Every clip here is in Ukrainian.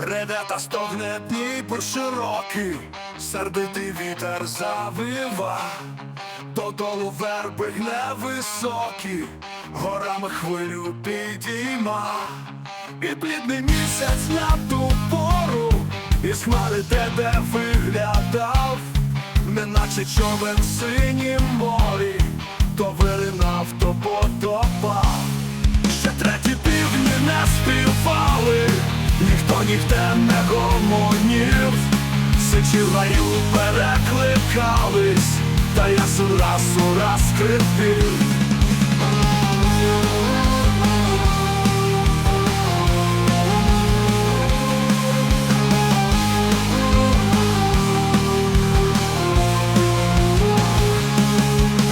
Ревета стогне Дніпр широкий, сердитий вітер завива, додолу верби гне високі, горами хвилю підійма, і блідний місяць на ту пору, із хмари тебе виглядав, неначе човен синім морі, то виринав, то ніхто ніхте не гомонів, сичі в перекликались, та я сураз ураз скрипів.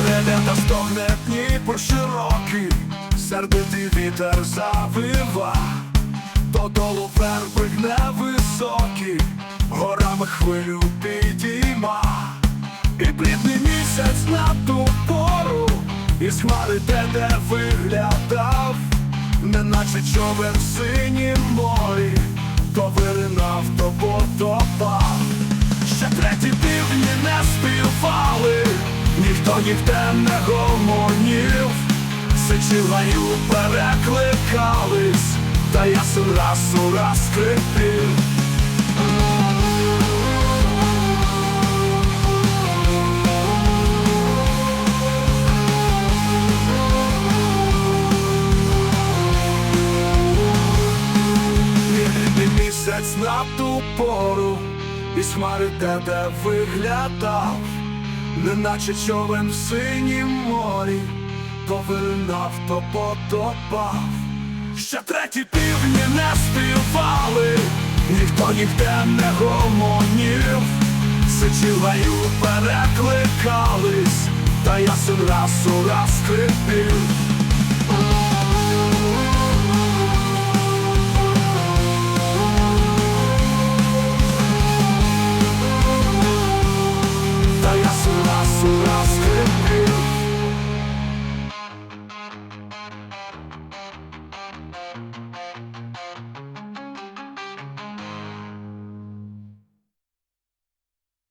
Ребята стогне Дніпр широкий, сердитий вітер завива, додолу верби гне високі, горами хвилю підійма, і блідний місяць на ту пору, із хмари те де виглядав, неначе човен в синім морі, то виринав, то потопав. Ще треті півні не співали, ніхто ніхте не гомонів, сичі в раю перекликались, та я сураз сураз скрипів. Місяць на ту пору, із хмари тебе виглядав, неначе човен в синім морі, то то потопав. Ще треті півні не співали, ніхто ніде не гомонів, сичі в перекликались, та я раз ураз скрипів.